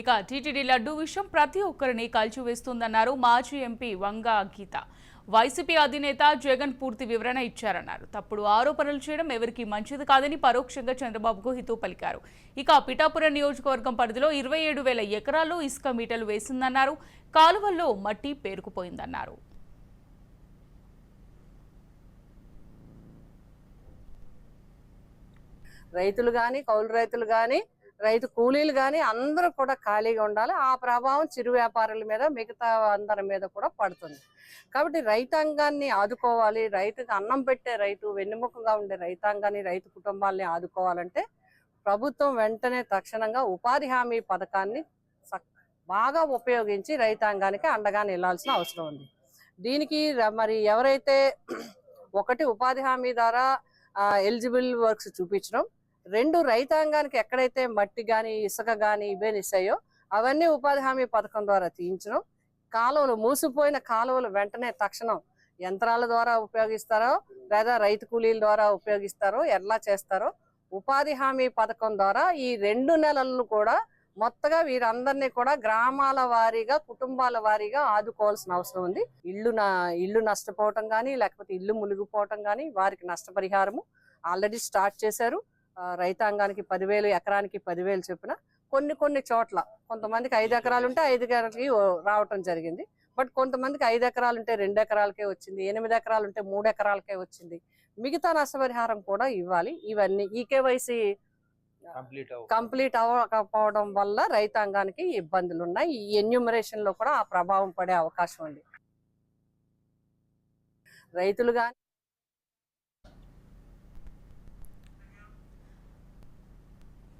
ఇక టీటీడీ లడ్డూ విషయం ప్రతి ఒక్కరిని కాల్చివేస్తుందన్నారు మాజీ ఎంపీ వంగా గీత. వైసీపీ అధినేత జగన్ పూర్తి వివరణ ఇచ్చారన్నారు. తప్పుడు ఆరోపణలు చేయడం ఎవరికీ మంచిది కాదని పరోక్షంగా చంద్రబాబుకు హితవు పలికారు. ఇక పిఠాపురం నియోజకవర్గం పరిధిలో ఇరవై ఏడు వేల ఎకరాల్లో ఇసుక మీటలు వేసిందన్నారు. కాలువల్లో మట్టి పేరుకుపోయిందన్నారు. రైతులు కానీ కౌలు రైతులు కానీ రైతు కూలీలు కానీ అందరూ కూడా ఖాళీగా ఉండాలి. ఆ ప్రభావం చిరు వ్యాపారుల మీద మిగతా అందరి మీద కూడా పడుతుంది. కాబట్టి రైతాంగాన్ని ఆదుకోవాలి. రైతుకు అన్నం పెట్టే రైతు వెన్నెముకగా ఉండే రైతాంగాన్ని రైతు కుటుంబాల్ని ఆదుకోవాలంటే ప్రభుత్వం వెంటనే తక్షణంగా ఉపాధి హామీ పథకాన్ని బాగా ఉపయోగించి రైతాంగానికి అండగా నిల్లాల్సిన అవసరం ఉంది. దీనికి మరి ఎవరైతే ఒకటి ఉపాధి హామీ ద్వారా ఎలిజిబుల్ వర్క్స్ చూపించడం రెండు రైతాంగానికి ఎక్కడైతే మట్టి కానీ ఇసుక గాని ఇవే ఇస్తాయో అవన్నీ ఉపాధి హామీ పథకం ద్వారా తీయించడం కాలువలు మూసిపోయిన కాలువలు వెంటనే తక్షణం యంత్రాల ద్వారా ఉపయోగిస్తారో లేదా రైతు కూలీల ద్వారా ఉపయోగిస్తారో ఎలా చేస్తారో ఉపాధి హామీ పథకం ద్వారా ఈ రెండు నెలలను కూడా మొత్తగా వీరందరినీ కూడా గ్రామాల వారీగా కుటుంబాల వారీగా ఆదుకోవాల్సిన అవసరం ఉంది. ఇల్లు నా ఇల్లు నష్టపోవటం కానీ లేకపోతే ఇల్లు మునిగిపోవటం కానీ వారికి నష్టపరిహారము ఆల్రెడీ స్టార్ట్ చేశారు. రైతాంగానికి పదివేలు ఎకరానికి పదివేలు చొప్పున కొన్ని కొన్ని చోట్ల కొంతమందికి ఐదు ఎకరాలు ఉంటే ఐదు ఎకరాలకి రావటం జరిగింది. బట్ కొంతమందికి ఐదు ఎకరాలు ఉంటే రెండు ఎకరాలకే వచ్చింది ఎనిమిది ఎకరాలు ఉంటే మూడు ఎకరాలకే వచ్చింది. మిగతా నష్టపరిహారం కూడా ఇవ్వాలి. ఇవన్నీ ఈకేవైసీ కంప్లీట్ అవ్వ కంప్లీట్ అవ్వకపోవడం వల్ల రైతాంగానికి ఇబ్బందులు ఉన్నాయి. ఈ ఎన్యూమరేషన్లో కూడా ఆ ప్రభావం పడే అవకాశం ఉంది. రైతులు కానీ